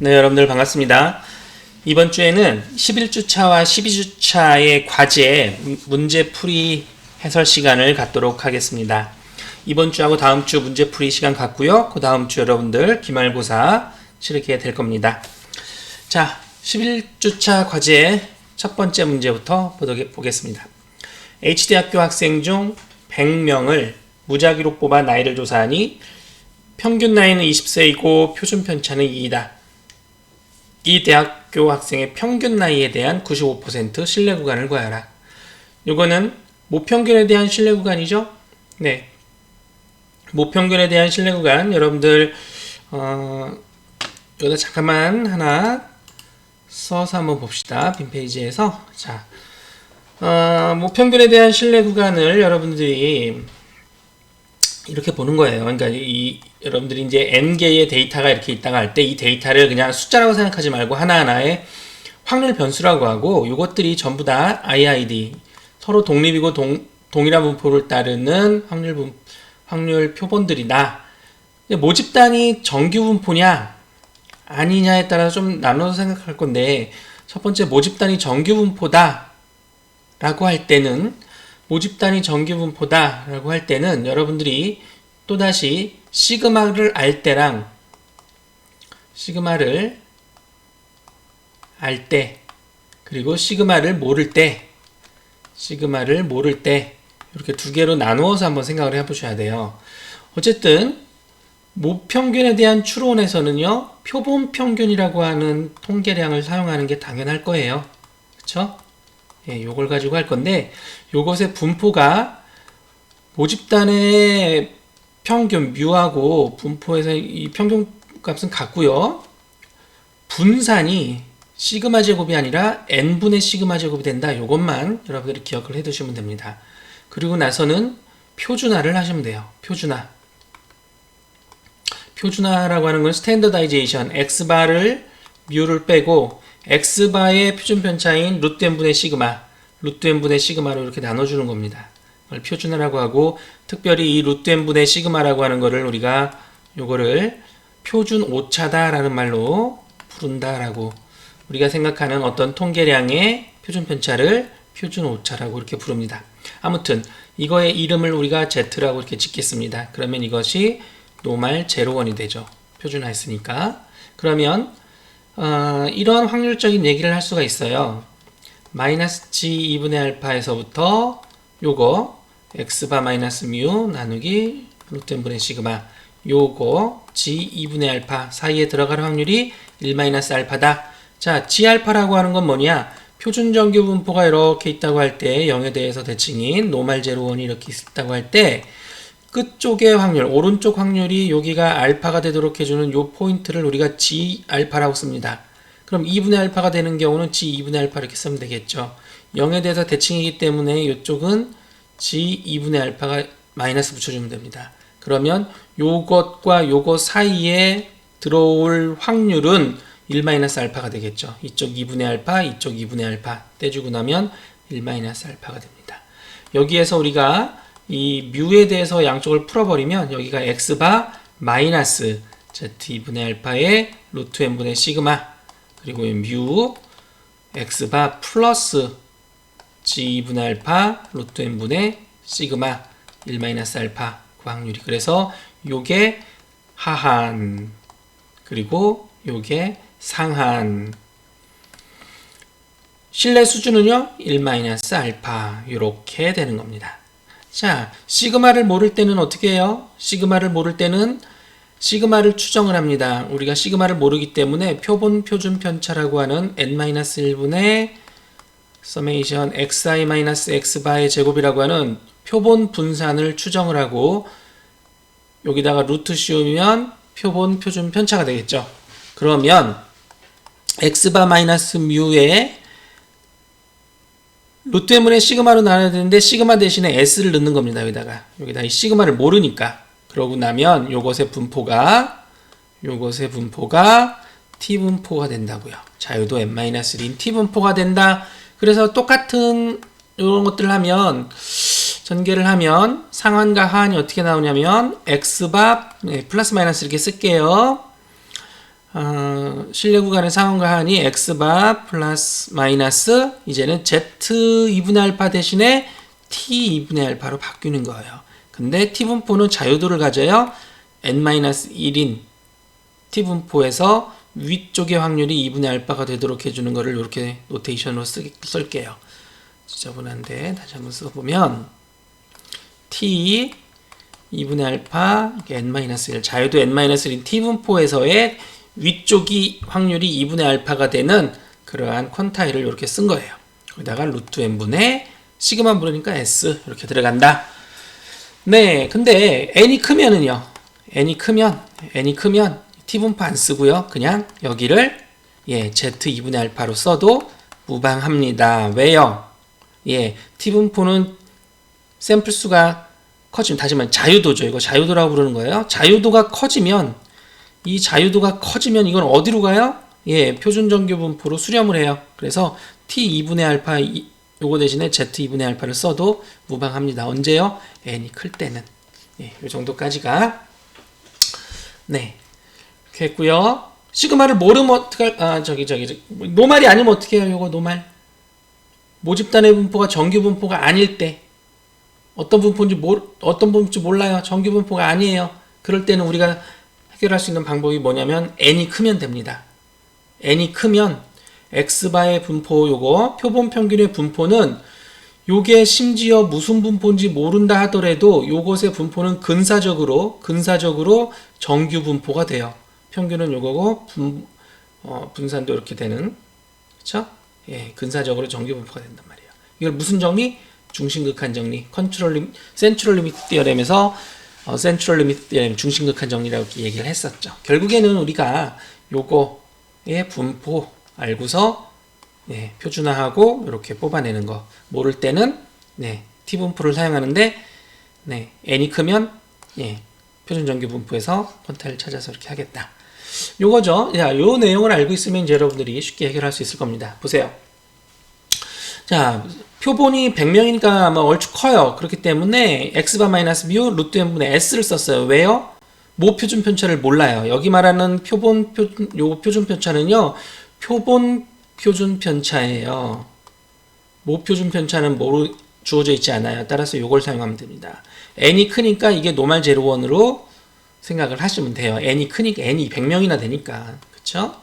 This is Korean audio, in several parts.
네, 여러분들 반갑습니다. 이번 주에는 11주차와 12주차의 과제 문제풀이 해설 시간을 갖도록 하겠습니다. 이번 주하고 다음 주 문제풀이 시간 갖고요. 그 다음 주 여러분들 기말고사 치르게 될 겁니다. 자, 11주차 과제 첫 번째 문제부터 보겠습니다. H대학교 학생 중 100명을 무작위로 뽑아 나이를 조사하니 평균 나이는 20세이고 표준 편차는 2이다. 이 대학교 학생의 평균 나이에 대한 95% 신뢰 구간을 구하라. 이거는 모평균에 대한 신뢰 구간이죠? 네. 모평균에 대한 신뢰 구간 여러분들 어, 여기다 잠깐만 하나 써서 한번 봅시다. 빈 페이지에서 자 어, 모평균에 대한 신뢰 구간을 여러분들이 이렇게 보는 거예요. 그러니까 이 여러분들이 이제 n 개의 데이터가 이렇게 있다가 할 때 이 데이터를 그냥 숫자라고 생각하지 말고 하나하나의 확률 변수라고 하고 이것들이 전부 다 IID 서로 독립이고 동, 동일한 분포를 따르는 확률 분, 확률 표본들이다. 모집단이 정규 분포냐 아니냐에 따라서 좀 나눠서 생각할 건데 첫 번째 모집단이 정규 분포다 라고 할 때는 모집단이 정규 분포다 라고 할 때는 여러분들이 또다시 시그마를 알 때랑 시그마를 알 때 그리고 시그마를 모를 때 시그마를 모를 때 이렇게 두 개로 나누어서 한번 생각을 해보셔야 돼요. 어쨌든 모평균에 대한 추론에서는요 표본 평균이라고 하는 통계량을 사용하는 게 당연할 거예요. 그렇죠? 예, 요걸 가지고 할 건데 요것의 분포가 모집단의 평균 뮤하고 분포에서 이 평균 값은 같고요. 분산이 시그마 제곱이 아니라 n분의 시그마 제곱이 된다. 요것만 여러분들이 기억을 해 두시면 됩니다. 그리고 나서는 표준화를 하시면 돼요. 표준화. 표준화라고 하는 건 스탠더다이제이션 x바를 뮤를 빼고 x바의 표준 편차인 루트 n분의 시그마 루트 n분의 시그마로 이렇게 나눠주는 겁니다. 표준화라고 하고 특별히 이 루트 n분의 시그마라고 하는 거를 우리가 요거를 표준 오차다라는 말로 부른다라고 우리가 생각하는 어떤 통계량의 표준 편차를 표준 오차라고 이렇게 부릅니다. 아무튼 이거의 이름을 우리가 Z라고 이렇게 짓겠습니다. 그러면 이것이 노말 제로원이 되죠. 표준화했으니까. 그러면 어, 이러한 확률적인 얘기를 할 수가 있어요. 마이너스 g 2분의 알파에서부터 요거 x바 마이너스 뮤 나누기 루트 n분의 시그마 요거 g 2분의 알파 사이에 들어갈 확률이 1 마이너스 알파다. 자, g 알파라고 하는 건 뭐냐? 표준 정규 분포가 이렇게 있다고 할 때 0에 대해서 대칭인 노말 제로 원이 이렇게 있다고 할 때 끝쪽의 확률, 오른쪽 확률이 여기가 알파가 되도록 해주는 요 포인트를 우리가 g 알파라고 씁니다. 그럼 2분의 알파가 되는 경우는 g 2분의 알파 이렇게 쓰면 되겠죠. 0에 대해서 대칭이기 때문에 이쪽은 g 2분의 알파가 마이너스 붙여주면 됩니다. 그러면 요것과 요것 사이에 들어올 확률은 1 마이너스 알파가 되겠죠. 이쪽 2분의 알파, 이쪽 2분의 알파 떼주고 나면 1 마이너스 알파가 됩니다. 여기에서 우리가 이 뮤에 대해서 양쪽을 풀어버리면 여기가 x바 마이너스 z2분의 알파의 루트 n분의 시그마 그리고 뮤 x바 플러스 g2분의 알파 루트 n분의 시그마 1 마이너스 알파 그 확률이 그래서 요게 하한 그리고 요게 상한 신뢰 수준은요 1 마이너스 알파 이렇게 되는 겁니다. 자 시그마를 모를 때는 어떻게 해요? 시그마를 모를 때는 시그마를 추정을 합니다. 우리가 시그마를 모르기 때문에 표본 표준 편차라고 하는 n-1분의 서메이션 xi-x바의 제곱이라고 하는 표본 분산을 추정을 하고 여기다가 루트 씌우면 표본 표준 편차가 되겠죠. 그러면 x바 마이너스 뮤에 루트 m분의 시그마로 나눠야 되는데 시그마 대신에 s를 넣는 겁니다. 여기다가 여기다 이 시그마를 모르니까 그러고 나면 요것의 분포가 요것의 분포가 t 분포가 된다고요. 자유도 n-1인 t 분포가 된다. 그래서 똑같은 이런 것들을 하면 전개를 하면 상한과 하한이 어떻게 나오냐면 x밥 네, 플러스 마이너스 이렇게 쓸게요. 어, 실내 구간의 상한과 하한이 x바 플러스 마이너스 이제는 z 2분의 알파 대신에 t 2분의 알파로 바뀌는 거예요. 근데 t 분포는 자유도를 가져요. n-1인 t 분포에서 위쪽의 확률이 2분의 알파가 되도록 해주는 거를 이렇게 노테이션으로 쓰, 쓸게요. 지저분한데 다시 한번 써보면 t 2분의 알파 n-1 자유도 n-1인 t분포에서의 위쪽이 확률이 2분의 알파가 되는 그러한 퀀타일을 이렇게 쓴 거예요. 거기다가 루트 n분의 시그마 물으니까 s 이렇게 들어간다. 네, 근데 n이 크면은요. n이 크면 n이 크면 t분포 안 쓰고요. 그냥 여기를 예, z 2분의 알파로 써도 무방합니다. 왜요? 예, t분포는 샘플 수가 커지면 다시 말해 자유도죠. 이거 자유도라고 부르는 거예요. 자유도가 커지면 이 자유도가 커지면 이건 어디로 가요? 예, 표준 정규 분포로 수렴을 해요. 그래서 t 2분의 알파 이- 요거 대신에 z 2분의 알파를 써도 무방합니다. 언제요? n이 클 때는. 예, 요 정도까지가 네. 했고요. 시그마를 모르면 어떡할 아, 저기 저기 저기 노말이 아니면 어떻게 해요? 요거 노말. 모집단의 분포가 정규 분포가 아닐 때 어떤 분포인지 몰 어떤 분포인지 몰라요. 정규 분포가 아니에요. 그럴 때는 우리가 해결할 수 있는 방법이 뭐냐면 n이 크면 됩니다. n이 크면 x바의 분포 요거 표본 평균의 분포는 요게 심지어 무슨 분포인지 모른다 하더라도 요것의 분포는 근사적으로 근사적으로 정규 분포가 돼요. 평균은 요거고 분, 어, 분산도 이렇게 되는 그렇죠? 예, 근사적으로 정규 분포가 된단 말이에요. 이걸 무슨 정리? 중심극한 정리, 컨트롤 리 센트럴 리미트 디어렘에서 어, 센트럴 리미트 디어렘 중심극한 정리라고 이렇게 얘기를 했었죠. 결국에는 우리가 요거의 분포 알고서 네, 표준화하고 이렇게 뽑아내는 거. 모를 때는 네, t 분포를 사용하는데 네, n이 크면 예, 표준 정규 분포에서 퀀타를 찾아서 이렇게 하겠다. 요거죠. 자, 요 내용을 알고 있으면 이제 여러분들이 쉽게 해결할 수 있을 겁니다. 보세요. 자, 표본이 100명이니까 아마 얼추 커요. 그렇기 때문에 x바 마이너스 뮤 루트 n분의 s를 썼어요. 왜요? 모 표준 편차를 몰라요. 여기 말하는 표본 표, 요 표준 편차는요. 표본 표준 편차예요. 모 표준 편차는 모로 주어져 있지 않아요. 따라서 요걸 사용하면 됩니다. n이 크니까 이게 노말 제로 원으로 생각을 하시면 돼요. n이 크니까 n이 100명이나 되니까. 그쵸?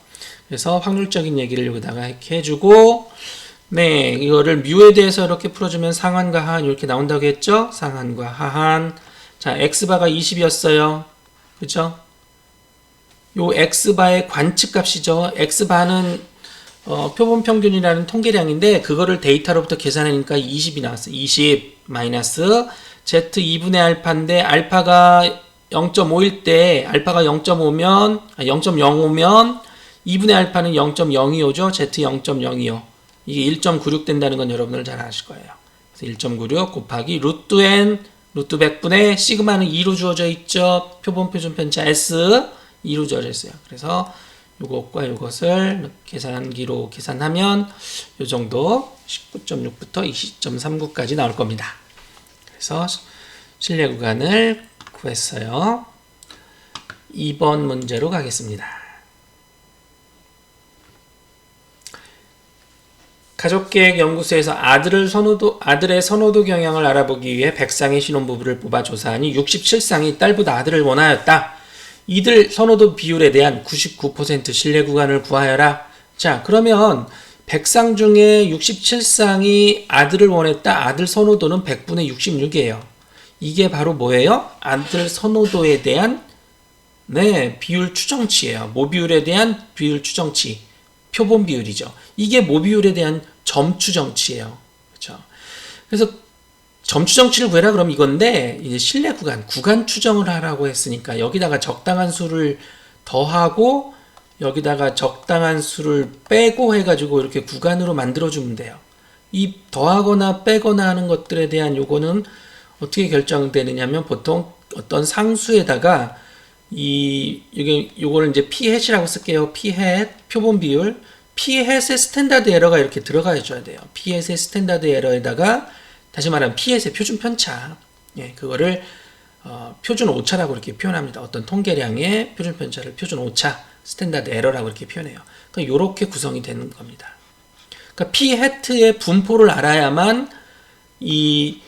그래서 확률적인 얘기를 여기다가 이렇게 해주고 네, 이거를 뮤에 대해서 이렇게 풀어주면 상한과 하한 이렇게 나온다고 했죠? 상한과 하한. 자, x바가 20이었어요. 그죠? 요 x바의 관측값이죠. x바는 어, 표본 평균이라는 통계량인데 그거를 데이터로부터 계산하니까 20이 나왔어요. 20 마이너스 z 2분의 알파인데 알파가 0.5일 때 알파가 0.5면 아, 0.05면 2분의 알파는 0.025죠. z 0.025 이게 1.96 된다는 건 여러분들 잘 아실 거예요. 그래서 1.96 곱하기 루트 n 루트 100분의 시그마는 2로 주어져 있죠. 표본 표준 편차 s 2로 주어져 있어요. 그래서 요것과 요것을 계산기로 계산하면 요 정도 19.6부터 20.39까지 나올 겁니다. 그래서 실내 구간을 구했어요. 2번 문제로 가겠습니다. 가족계획 연구소에서 아들을 선호도 아들의 선호도 경향을 알아보기 위해 100쌍의 신혼부부를 뽑아 조사하니 67쌍이 딸보다 아들을 원하였다. 이들 선호도 비율에 대한 99% 신뢰 구간을 구하여라. 자, 그러면 100쌍 중에 67쌍이 아들을 원했다. 아들 선호도는 100분의 66이에요. 이게 바로 뭐예요? 아들 선호도에 대한 네, 비율 추정치예요. 모비율에 대한 비율 추정치. 표본 비율이죠. 이게 모비율에 대한 점 추 정치예요. 그렇죠? 그래서 점 추 정치를 구해라 그럼 이건데 이제 신뢰 구간, 구간 추정을 하라고 했으니까 여기다가 적당한 수를 더하고 여기다가 적당한 수를 빼고 해가지고 이렇게 구간으로 만들어주면 돼요. 이 더하거나 빼거나 하는 것들에 대한 요거는 어떻게 결정되느냐면 보통 어떤 상수에다가 이 이게 요거를 이제 p 햇이라고 쓸게요. p 햇 표본 비율 p 햇의 스탠다드 에러가 이렇게 들어가 줘야 돼요. p 햇의 스탠다드 에러에다가 다시 말하면 햇의 표준 편차 예, 그거를 어, 표준 오차라고 이렇게 표현합니다. 어떤 통계량의 표준 편차를 표준 오차 스탠다드 에러라고 이렇게 표현해요. 그러니까 이렇게 구성이 되는 겁니다. 그러니까 p 해트의 분포를 알아야만 이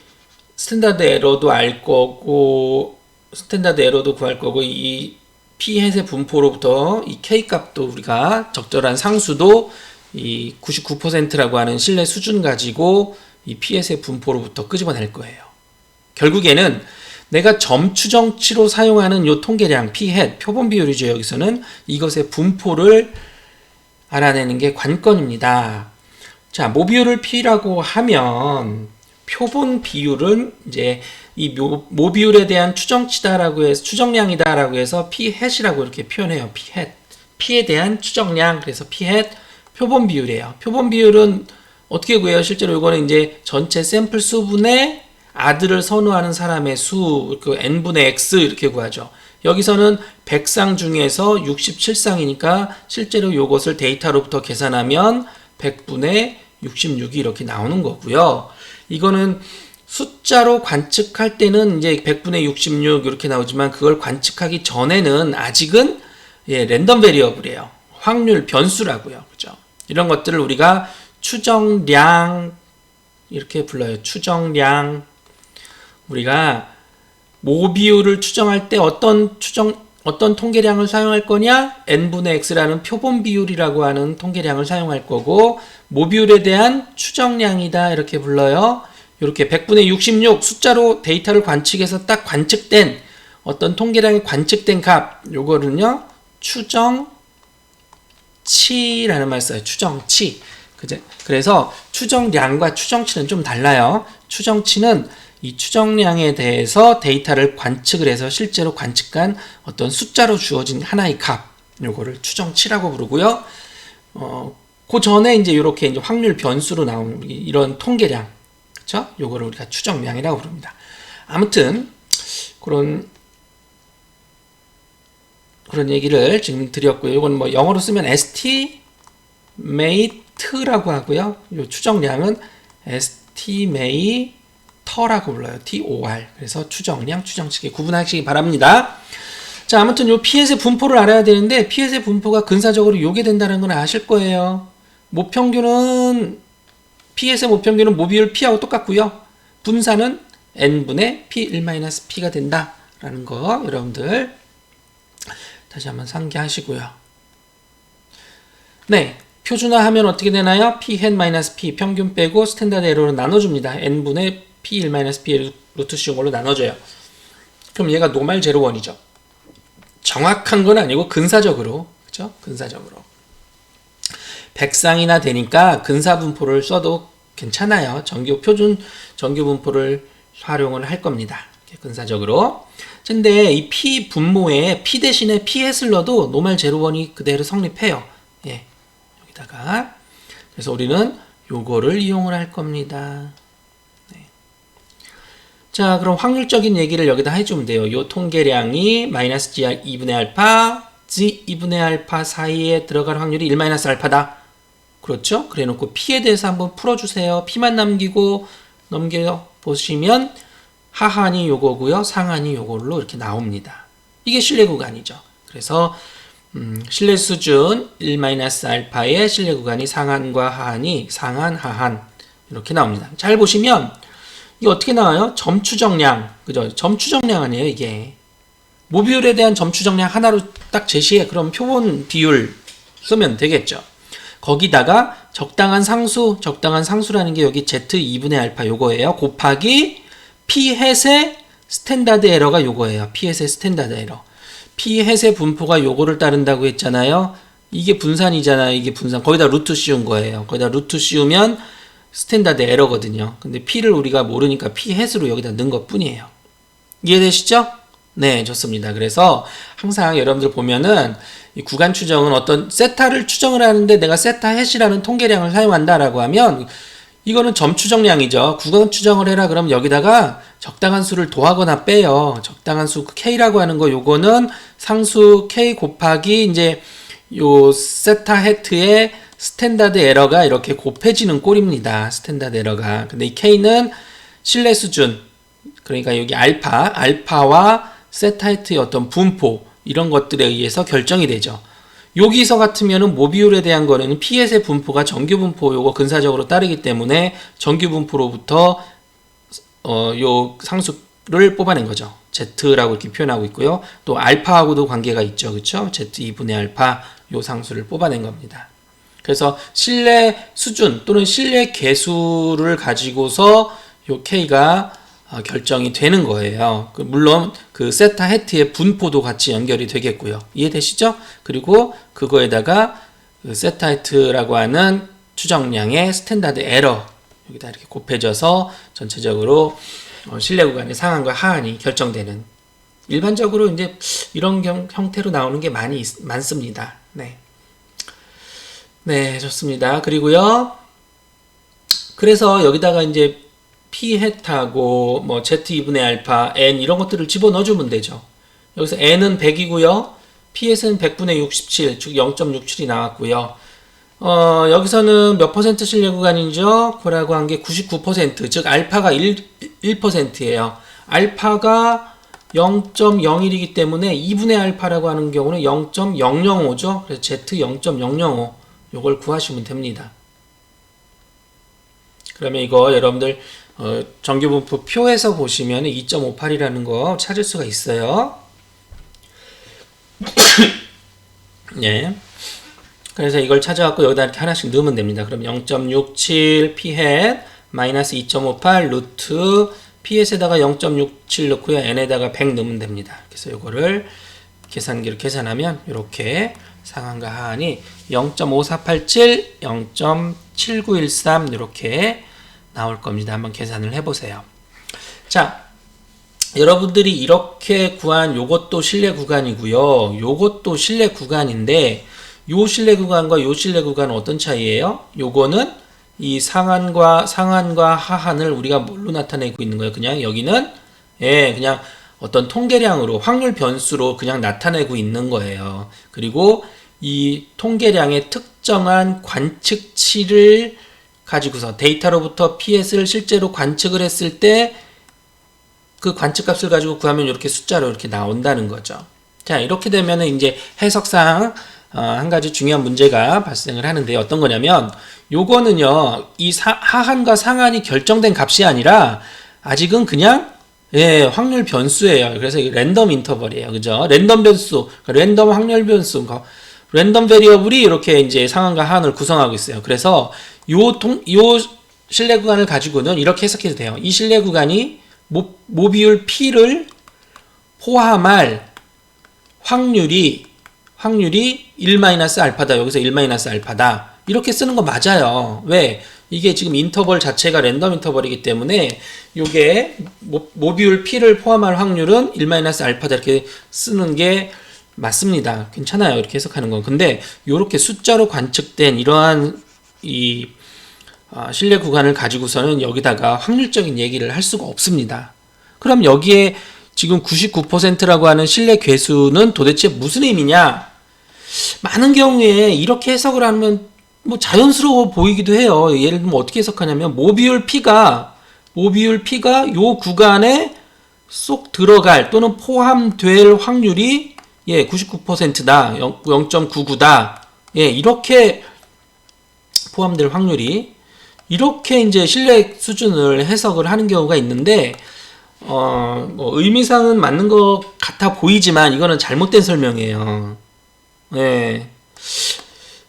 스탠다드 에러도 알 거고 스탠다드 에러도 구할 거고 이 p 햇의 분포로부터 이 k 값도 우리가 적절한 상수도 이 99%라고 하는 신뢰 수준 가지고 이 햇의 분포로부터 끄집어낼 거예요. 결국에는 내가 점 추 정치로 사용하는 요 통계량 햇 표본 비율이죠. 여기서는 이것의 분포를 알아내는 게 관건입니다. 자, 모비율을 p라고 하면 표본 비율은 이제 이 모, 모비율에 대한 추정치다라고 해서 추정량이다라고 해서 햇이라고 이렇게 표현해요. 햇. p에 대한 추정량 그래서 햇 표본 비율이에요. 표본 비율은 어떻게 구해요? 실제로 이거는 이제 전체 샘플 수분의 아들을 선호하는 사람의 수, 그 n분의 x 이렇게 구하죠. 여기서는 100상 중에서 67상이니까 실제로 이것을 데이터로부터 계산하면 100분의 66이 이렇게 나오는 거고요. 이거는 숫자로 관측할 때는 이제 100분의 66 이렇게 나오지만 그걸 관측하기 전에는 아직은 예, 랜덤 베리어블이에요. 확률 변수라고요. 그죠? 이런 것들을 우리가 추정량 이렇게 불러요. 추정량 우리가 모비율을 추정할 때 어떤 추정 어떤 통계량을 사용할 거냐? n분의 x라는 표본 비율이라고 하는 통계량을 사용할 거고 모비율에 대한 추정량이다 이렇게 불러요. 이렇게 100분의 66 숫자로 데이터를 관측해서 딱 관측된 어떤 통계량이 관측된 값 요거는요. 추정치라는 말 써요. 추정치. 그제? 그래서 추정량과 추정치는 좀 달라요. 추정치는 이 추정량에 대해서 데이터를 관측을 해서 실제로 관측한 어떤 숫자로 주어진 하나의 값, 요거를 추정치라고 부르고요. 어, 그 전에 이제 이렇게 이제 확률 변수로 나온 이런 통계량, 그쵸? 요거를 우리가 추정량이라고 부릅니다. 아무튼, 그런, 그런 얘기를 지금 드렸고요. 이건 뭐 영어로 쓰면 estimate 라고 하고요. 요 추정량은 estimate 터라고 불러요. TOR. 그래서 추정량, 추정치기 구분하시기 바랍니다. 자, 아무튼 요 피해의 분포를 알아야 되는데 피해의 분포가 근사적으로 요게 된다는 건 아실 거예요. 모평균은 피해의 모평균은 모비율 P하고 똑같고요. 분산은 n분의 P1-P가 된다라는 거 여러분들 다시 한번 상기하시고요. 네, 표준화하면 어떻게 되나요? P n P 평균 빼고 스탠다드 에러로 나눠줍니다. n분의 P1-P 루트 씌운 걸로 나눠져요. 그럼 얘가 노말 제로 원이죠. 정확한 건 아니고 근사적으로 그죠? 근사적으로 100상이나 되니까 근사 분포를 써도 괜찮아요. 정규 표준 정규 분포를 활용을 할 겁니다. 근사적으로. 근데 이 P 분모에 P 대신에 P 햇을 넣어도 노말 제로 원이 그대로 성립해요. 예. 여기다가 그래서 우리는 요거를 이용을 할 겁니다. 자, 그럼 확률적인 얘기를 여기다 해주면 돼요. 요 통계량이 마이너스 g 2분의 알파, g 2분의 알파 사이에 들어갈 확률이 1 마이너스 알파다. 그렇죠? 그래 놓고 p에 대해서 한번 풀어주세요. p만 남기고 넘겨 보시면 하한이 요거고요. 상한이 요걸로 이렇게 나옵니다. 이게 신뢰 구간이죠. 그래서 음, 신뢰 수준 1 마이너스 알파의 신뢰 구간이 상한과 하한이 상한, 하한 이렇게 나옵니다. 잘 보시면 이게 어떻게 나와요? 점추 정량. 그죠? 점추 정량 아니에요, 이게. 모비율에 대한 점추 정량 하나로 딱 제시해. 그럼 표본 비율 쓰면 되겠죠. 거기다가 적당한 상수, 적당한 상수라는 게 여기 Z 2분의 알파 요거예요. 곱하기 P 햇의 스탠다드 에러가 요거예요. P 햇의 스탠다드 에러. 햇의 분포가 요거를 따른다고 했잖아요. 이게 분산이잖아요. 이게 분산. 거기다 루트 씌운 거예요. 거기다 루트 씌우면 스탠다드 에러거든요. 근데 P를 우리가 모르니까 P 햇으로 여기다 넣은 것 뿐이에요. 이해되시죠? 네, 좋습니다. 그래서 항상 여러분들 보면은 이 구간 추정은 어떤 세타를 추정을 하는데 내가 세타 햇이라는 통계량을 사용한다라고 하면 이거는 점 추정량이죠. 구간 추정을 해라 그러면 여기다가 적당한 수를 더하거나 빼요. 적당한 수 K라고 하는 거 요거는 상수 K 곱하기 이제 요 세타 헤트의 스탠다드 에러가 이렇게 곱해지는 꼴입니다. 스탠다드 에러가. 근데 이 K는 신뢰 수준, 그러니까 여기 알파, 알파와 세타이트의 어떤 분포, 이런 것들에 의해서 결정이 되죠. 여기서 같으면은 모비율에 대한 거는 피엣의 분포가 정규 분포 요거 근사적으로 따르기 때문에 정규 분포로부터 어, 요 상수를 뽑아낸 거죠. Z라고 이렇게 표현하고 있고요. 또 알파하고도 관계가 있죠. 그쵸? Z 2분의 알파 요 상수를 뽑아낸 겁니다. 그래서 신뢰 수준 또는 신뢰 계수를 가지고서 요 K가 어, 결정이 되는 거예요. 그 물론 그 세타 해트의 분포도 같이 연결이 되겠고요. 이해되시죠? 그리고 그거에다가 그 세타 해트라고 하는 추정량의 스탠다드 에러 여기다 이렇게 곱해져서 전체적으로 어, 신뢰 구간의 상한과 하한이 결정되는 일반적으로 이제 이런 경, 형태로 나오는 게 많이 있- 많습니다. 네. 네, 좋습니다. 그리고요. 그래서 여기다가 이제 p 헷하고 뭐 z 2분의 알파 n 이런 것들을 집어 넣어주면 되죠. 여기서 n은 100이고요. ps는 100분의 67, 즉 0.67이 나왔고요. 어, 여기서는 몇 퍼센트 신뢰 구간이죠? 그라고 한 게 99%, 즉 알파가 1, 1%예요. 알파가 0.01이기 때문에 2분의 알파라고 하는 경우는 0.005죠. 그래서 z 0.005 요걸 구하시면 됩니다. 그러면 이거 여러분들 어, 정규분포 표에서 보시면 2.58이라는 거 찾을 수가 있어요. 예. 그래서 이걸 찾아갖고 여기다 이렇게 하나씩 넣으면 됩니다. 그럼 0.67 p햇 마이너스 2.58 루트 ps에다가 0.67 넣고요. n에다가 100 넣으면 됩니다. 그래서 이거를 계산기로 계산하면 이렇게 상한과 하한이 0.5487, 0.7913 이렇게 나올 겁니다. 한번 계산을 해보세요. 자, 여러분들이 이렇게 구한 요것도 신뢰 구간이고요. 요것도 신뢰 구간인데 요 신뢰 구간과 요 신뢰 구간은 어떤 차이예요? 요거는 이 상한과 상한과 하한을 우리가 뭘로 나타내고 있는 거예요? 그냥 여기는 예, 그냥 어떤 통계량으로 확률 변수로 그냥 나타내고 있는 거예요. 그리고 이 통계량의 특정한 관측치를 가지고서 데이터로부터 PS를 실제로 관측을 했을 때 그 관측 값을 가지고 구하면 이렇게 숫자로 이렇게 나온다는 거죠. 자, 이렇게 되면은 이제 해석상 어, 한 가지 중요한 문제가 발생을 하는데 어떤 거냐면 요거는요. 이 사, 하한과 상한이 결정된 값이 아니라 아직은 그냥 예, 확률 변수예요. 그래서 이 랜덤 인터벌이에요. 그죠? 랜덤 변수, 그러니까 랜덤 확률 변수, 랜덤 베리어블이 이렇게 이제 상한과 하한을 구성하고 있어요. 그래서 요 통, 요 신뢰 구간을 가지고는 이렇게 해석해도 돼요. 이 신뢰 구간이 모, 모비율 P를 포함할 확률이 확률이 1-알파다. 여기서 1-알파다. 이렇게 쓰는 거 맞아요. 왜? 이게 지금 인터벌 자체가 랜덤 인터벌이기 때문에 모, 모비율 P를 포함할 확률은 1-알파다 이렇게 쓰는 게 맞습니다. 괜찮아요. 이렇게 해석하는 건. 근데 요렇게 숫자로 관측된 이러한 이 아, 신뢰 구간을 가지고서는 여기다가 확률적인 얘기를 할 수가 없습니다. 그럼 여기에 지금 99%라고 하는 신뢰 괴수는 도대체 무슨 의미냐? 많은 경우에 이렇게 해석을 하면 뭐 자연스러워 보이기도 해요. 예를 들면 어떻게 해석하냐면 모비율 P가 모비율 P가 요 구간에 쏙 들어갈 또는 포함될 확률이 예 99%다 0.99다 예 이렇게 포함될 확률이 이렇게 이제 신뢰 수준을 해석을 하는 경우가 있는데 어, 뭐 의미상은 맞는 것 같아 보이지만 이거는 잘못된 설명이에요. 예.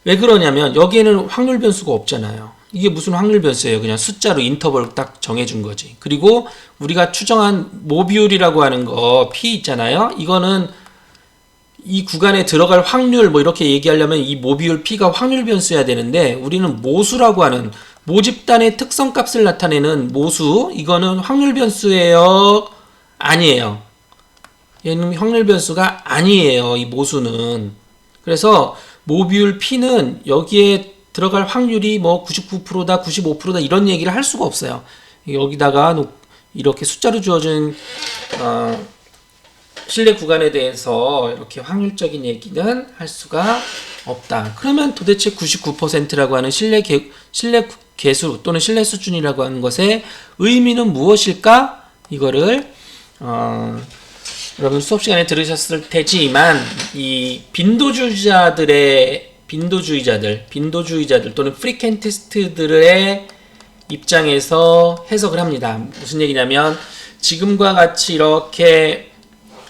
왜 그러냐면 여기에는 확률 변수가 없잖아요. 이게 무슨 확률 변수예요? 그냥 숫자로 인터벌 딱 정해준 거지. 그리고 우리가 추정한 모비율이라고 하는 거 P 있잖아요. 이거는 이 구간에 들어갈 확률 뭐 이렇게 얘기하려면 이 모비율 P가 확률 변수여야 되는데 우리는 모수라고 하는 모집단의 특성 값을 나타내는 모수. 이거는 확률 변수예요? 아니에요. 얘는 확률 변수가 아니에요 이 모수는. 그래서 모비율 P는 여기에 들어갈 확률이 뭐 99%다 95%다 이런 얘기를 할 수가 없어요. 여기다가 이렇게 숫자로 주어진 어, 신뢰 구간에 대해서 이렇게 확률적인 얘기는 할 수가 없다. 그러면 도대체 99%라고 하는 신뢰 개, 신뢰 개수 또는 신뢰 수준이라고 하는 것의 의미는 무엇일까? 이거를 어, 여러분 수업 시간에 들으셨을 테지만 이 빈도주의자들의 빈도주의자들, 빈도주의자들 또는 프리켄티스트들의 입장에서 해석을 합니다. 무슨 얘기냐면 지금과 같이 이렇게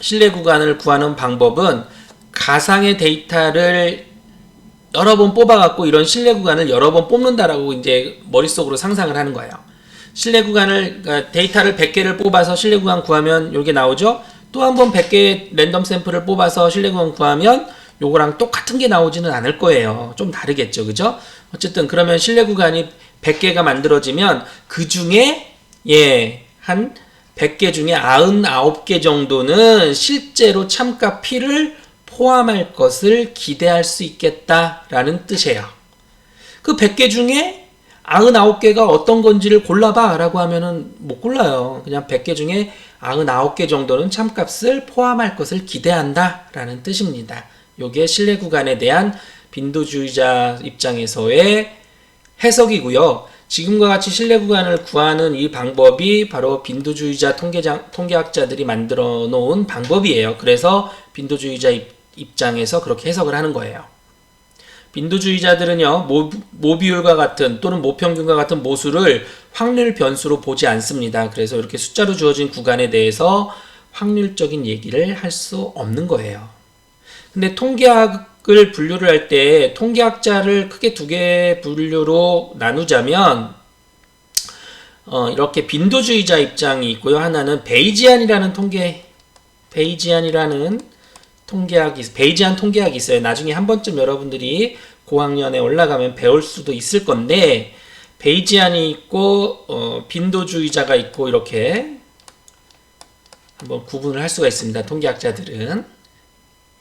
신뢰 구간을 구하는 방법은 가상의 데이터를 여러 번 뽑아갖고 이런 신뢰 구간을 여러 번 뽑는다라고 이제 머릿속으로 상상을 하는 거예요. 신뢰 구간을 그러니까 데이터를 100개를 뽑아서 신뢰 구간 구하면 이게 나오죠. 또 한 번 100개 랜덤 샘플을 뽑아서 신뢰 구간 구하면 요거랑 똑같은 게 나오지는 않을 거예요. 좀 다르겠죠. 그죠? 어쨌든 그러면 신뢰 구간이 100개가 만들어지면 그 중에 예, 한 100개 중에 99개 정도는 실제로 참가 P를 포함할 것을 기대할 수 있겠다라는 뜻이에요. 그 100개 중에 99개가 어떤 건지를 골라봐 라고 하면은 못 골라요. 그냥 100개 중에 99개 정도는 참값을 포함할 것을 기대한다 라는 뜻입니다. 요게 신뢰 구간에 대한 빈도주의자 입장에서의 해석이고요. 지금과 같이 신뢰 구간을 구하는 이 방법이 바로 빈도주의자 통계장, 통계학자들이 만들어 놓은 방법이에요. 그래서 빈도주의자 입, 입장에서 그렇게 해석을 하는 거예요. 빈도주의자들은요, 모, 모비율과 같은 또는 모평균과 같은 모수를 확률 변수로 보지 않습니다. 그래서 이렇게 숫자로 주어진 구간에 대해서 확률적인 얘기를 할 수 없는 거예요. 근데 통계학을 분류를 할 때 통계학자를 크게 두 개 분류로 나누자면 어, 이렇게 빈도주의자 입장이 있고요. 하나는 베이지안이라는 통계 베이지안이라는 통계학이 베이지안 통계학이 있어요. 나중에 한 번쯤 여러분들이 고학년에 올라가면 배울 수도 있을 건데 베이지안이 있고 어, 빈도주의자가 있고 이렇게 한번 구분을 할 수가 있습니다. 통계학자들은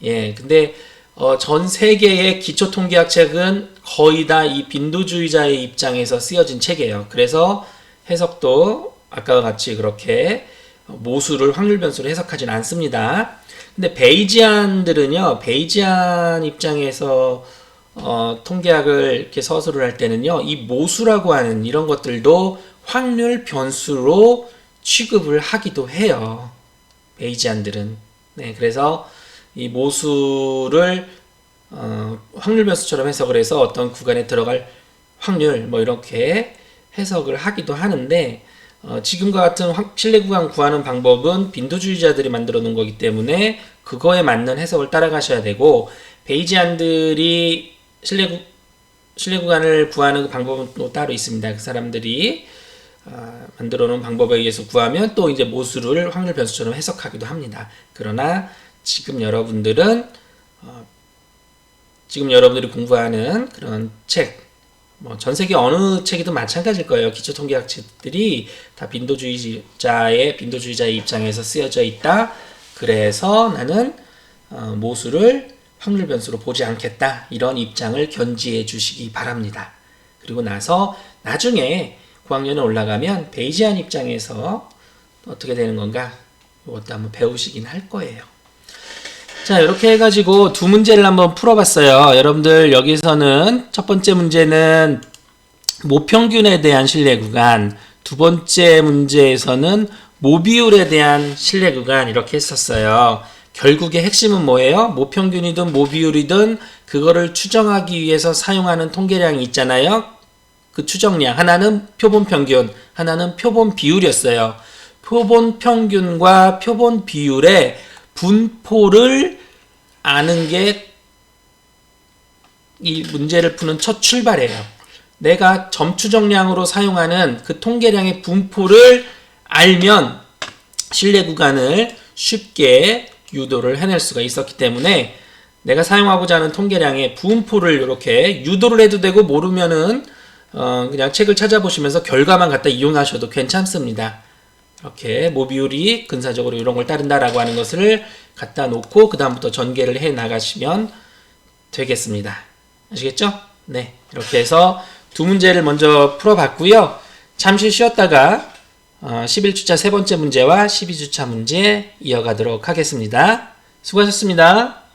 예, 근데 어, 전 세계의 기초 통계학 책은 거의 다 이 빈도주의자의 입장에서 쓰여진 책이에요. 그래서 해석도 아까와 같이 그렇게 모수를 확률 변수로 해석하지는 않습니다. 근데 베이지안들은요, 베이지안 입장에서 어, 통계학을 이렇게 서술을 할 때는요, 이 모수라고 하는 이런 것들도 확률 변수로 취급을 하기도 해요. 베이지안들은. 네, 그래서 이 모수를 어, 확률 변수처럼 해석을 해서 어떤 구간에 들어갈 확률 뭐 이렇게 해석을 하기도 하는데 어, 지금과 같은 신뢰 구간 구하는 방법은 빈도주의자들이 만들어 놓은 거기 때문에 그거에 맞는 해석을 따라가셔야 되고 베이지안들이 신뢰, 구, 신뢰 구간을 구하는 방법은 또 따로 있습니다. 그 사람들이 어, 만들어 놓은 방법에 의해서 구하면 또 이제 모수를 확률 변수처럼 해석하기도 합니다. 그러나 지금 여러분들은 어, 지금 여러분들이 공부하는 그런 책, 뭐 전 세계 어느 책이든 마찬가지일 거예요. 기초 통계학 책들이 다 빈도주의자의 빈도주의자의 입장에서 쓰여져 있다. 그래서 나는 어, 모수를 확률 변수로 보지 않겠다. 이런 입장을 견지해 주시기 바랍니다. 그리고 나서 나중에 고학년에 올라가면 베이지안 입장에서 어떻게 되는 건가? 이것도 한번 배우시긴 할 거예요. 자, 이렇게 해가지고 두 문제를 한번 풀어봤어요. 여러분들 여기서는 첫 번째 문제는 모평균에 대한 신뢰 구간, 두 번째 문제에서는 모비율에 대한 신뢰 구간 이렇게 했었어요. 결국의 핵심은 뭐예요? 모평균이든 모비율이든 그거를 추정하기 위해서 사용하는 통계량이 있잖아요. 그 추정량 하나는 표본 평균, 하나는 표본 비율이었어요. 표본 평균과 표본 비율의 분포를 아는 게 이 문제를 푸는 첫 출발이에요. 내가 점추 정량으로 사용하는 그 통계량의 분포를 알면 신뢰 구간을 쉽게 유도를 해낼 수가 있었기 때문에 내가 사용하고자 하는 통계량의 분포를 이렇게 유도를 해도 되고 모르면은 어 그냥 책을 찾아보시면서 결과만 갖다 이용하셔도 괜찮습니다. 이렇게 모비율이 근사적으로 이런 걸 따른다라고 하는 것을 갖다 놓고 그 다음부터 전개를 해 나가시면 되겠습니다. 아시겠죠? 네, 이렇게 해서 두 문제를 먼저 풀어봤고요. 잠시 쉬었다가 어, 11주차 세 번째 문제와 12주차 문제 이어가도록 하겠습니다. 수고하셨습니다.